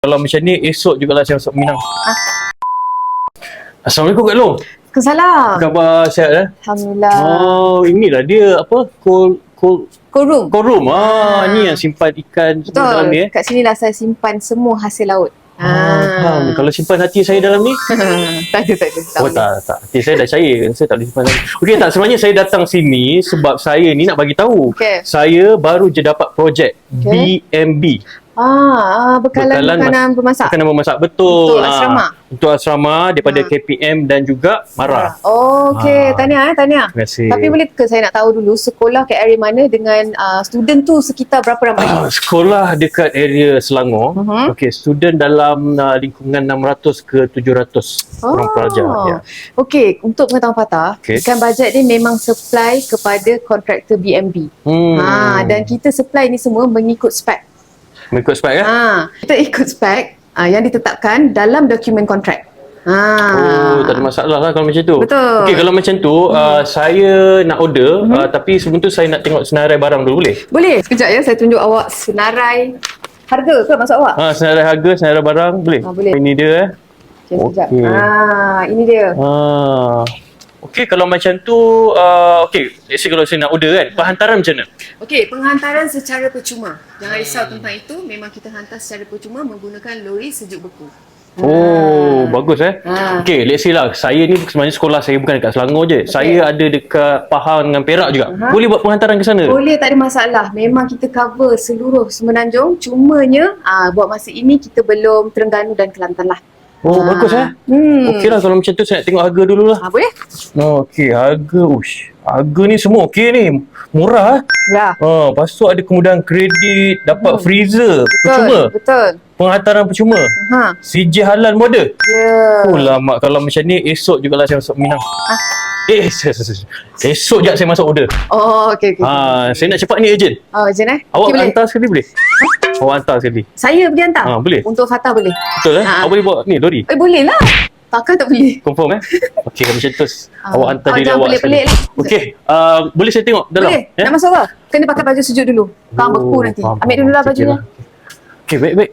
Kalau macam ni, esok juga lah saya masuk Minang. Assalamualaikum Kak Long. Kesalah. Khabar sihat eh? Alhamdulillah. Oh, inilah dia apa? Cold, cold, Cool room. cold room. Ah, ni yang simpan ikan semua dalam ni Betul. eh. Kat sini lah saya simpan semua hasil laut. Ah, faham. Kalau simpan hati saya dalam ni, tak ada, tak ada. Tak oh tak, tak. Hati saya dah cair. Saya tak boleh simpan lagi. Okey tak, sebenarnya saya datang sini sebab saya ni nak bagi tahu. Okey. Saya baru je dapat projek Okey. BMB. Ah, ah, bekalan, Bekalan makanan bermasak. Makanan memasak betul. Untuk Ah, asrama? Untuk asrama daripada Ha. KPM dan juga Mara. Oh, okey. Ah. Tahniah eh, tahniah. Terima kasih. Tapi boleh ke saya nak tahu dulu sekolah kat area mana dengan uh, student tu sekitar berapa ramai? Ah, sekolah dekat area Selangor. Mhm. Okey, student dalam uh, lingkungan 600 ke 700 orang pelajar. Ya. Okey, untuk pengetahuan patah, Okey. ikan bajet ni memang supply kepada kontraktor BMB. Hmm. Ha, dan kita supply ni semua mengikut spek. Mengikut spek eh? Ha, kita ikut spek uh, yang ditetapkan dalam dokumen kontrak. Ha. Oh, tak ada masalah lah kalau macam tu. Betul. Okey, kalau macam tu, uh, saya nak order, uh, tapi sebelum tu saya nak tengok senarai barang dulu boleh? Boleh? Sekejap ya, saya tunjuk awak senarai harga ke maksud awak? Ha, senarai harga, senarai barang boleh? Ah, boleh. Ini dia eh. Okay, sekejap. okey. Ha, ini dia. Ha. Okey, kalau macam tu, uh, okey, let's say kalau saya nak order kan, penghantaran macam mana? Okey, penghantaran secara percuma. Jangan risau tentang itu, memang kita hantar secara percuma menggunakan lori sejuk beku. Oh, bagus eh. Ha. Okey, let's say lah, saya ni sebenarnya sekolah saya bukan dekat Selangor je. Saya ada dekat Pahang dengan Perak juga. Aha. Boleh buat penghantaran ke sana? Boleh, tak ada masalah. Memang kita cover seluruh Semenanjung. Cumanya, ah, buat masa ini kita belum Terengganu dan Kelantan lah. Oh, Ah. bagus eh. Hmm. Okey lah kalau macam tu saya nak tengok harga dulu lah. Ah, boleh? Oh, okey, harga. Ush, harga ni semua okey ni. Murah eh. Ya. Ha, lepas tu ada kemudahan kredit, dapat Hmm. freezer, Betul. percuma. Betul. Penghantaran percuma. Ha. CJ halal model. Ya. Oh lama kalau macam ni esok jugalah saya masuk Minang. Eh, esok je saya masuk order. Oh, okey, okey. Ha, saya nak cepat ni ejen. Oh, Jen eh? Awak boleh. hantar sekali boleh? Awak hantar sekali. Saya pergi hantar? Ha, boleh. Untuk Fatah boleh? Betul eh? Ha. Awak boleh bawa ni lori? Eh, boleh lah. Takkan tak boleh? Confirm eh? Okey macam tu Ah. awak hantar Oh, diri awak pelik-pelik lah. Okey, uh, boleh saya tengok dalam? Boleh. Ya? Nak masuk apa? Kena pakai baju sejuk dulu. Beku Oh, nanti. faham, Ambil dulu lah bajunya. Okey, baik baik.